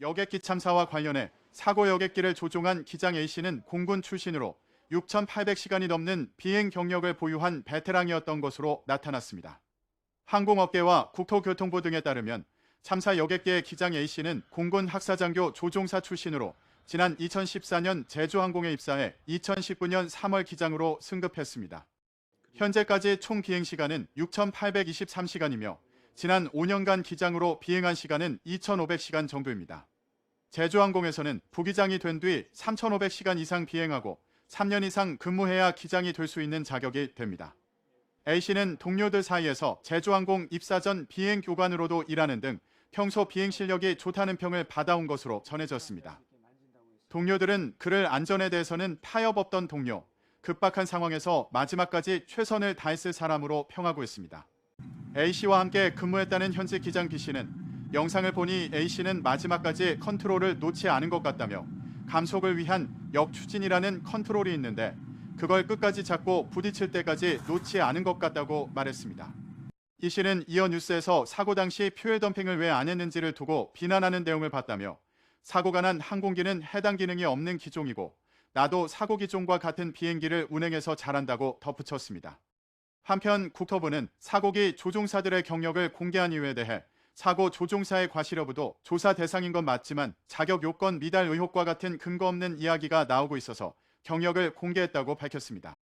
여객기 참사와 관련해 사고 여객기를 조종한 기장 A씨는 공군 출신으로 6,800시간이 넘는 비행 경력을 보유한 베테랑이었던 것으로 나타났습니다. 항공업계와 국토교통부 등에 따르면 참사 여객기의 기장 A씨는 공군 학사장교 조종사 출신으로 지난 2014년 제주항공에 입사해 2019년 3월 기장으로 승급했습니다. 현재까지 총 비행 시간은 6,823시간이며 지난 5년간 기장으로 비행한 시간은 2,500시간 정도입니다. 제주항공에서는 부기장이 된 뒤 3,500시간 이상 비행하고 3년 이상 근무해야 기장이 될 수 있는 자격이 됩니다. A씨는 동료들 사이에서 제주항공 입사 전 비행 교관으로도 일하는 등 평소 비행 실력이 좋다는 평을 받아온 것으로 전해졌습니다. 동료들은 그를 안전에 대해서는 타협 없던 동료, 급박한 상황에서 마지막까지 최선을 다했을 사람으로 평하고 있습니다. A씨와 함께 근무했다는 현직 기장 B씨는 영상을 보니 A씨는 마지막까지 컨트롤을 놓지 않은 것 같다며 감속을 위한 역추진이라는 컨트롤이 있는데 그걸 끝까지 잡고 부딪힐 때까지 놓지 않은 것 같다고 말했습니다. 이 씨는 이어 뉴스에서 사고 당시 퓨엘 덤핑을 왜 안 했는지를 두고 비난하는 내용을 봤다며 사고가 난 항공기는 해당 기능이 없는 기종이고 나도 사고 기종과 같은 비행기를 운행해서 잘한다고 덧붙였습니다. 한편 국토부는 사고기 조종사들의 경력을 공개한 이유에 대해 사고 조종사의 과실 여부도 조사 대상인 건 맞지만 자격 요건 미달 의혹과 같은 근거 없는 이야기가 나오고 있어서 경력을 공개했다고 밝혔습니다.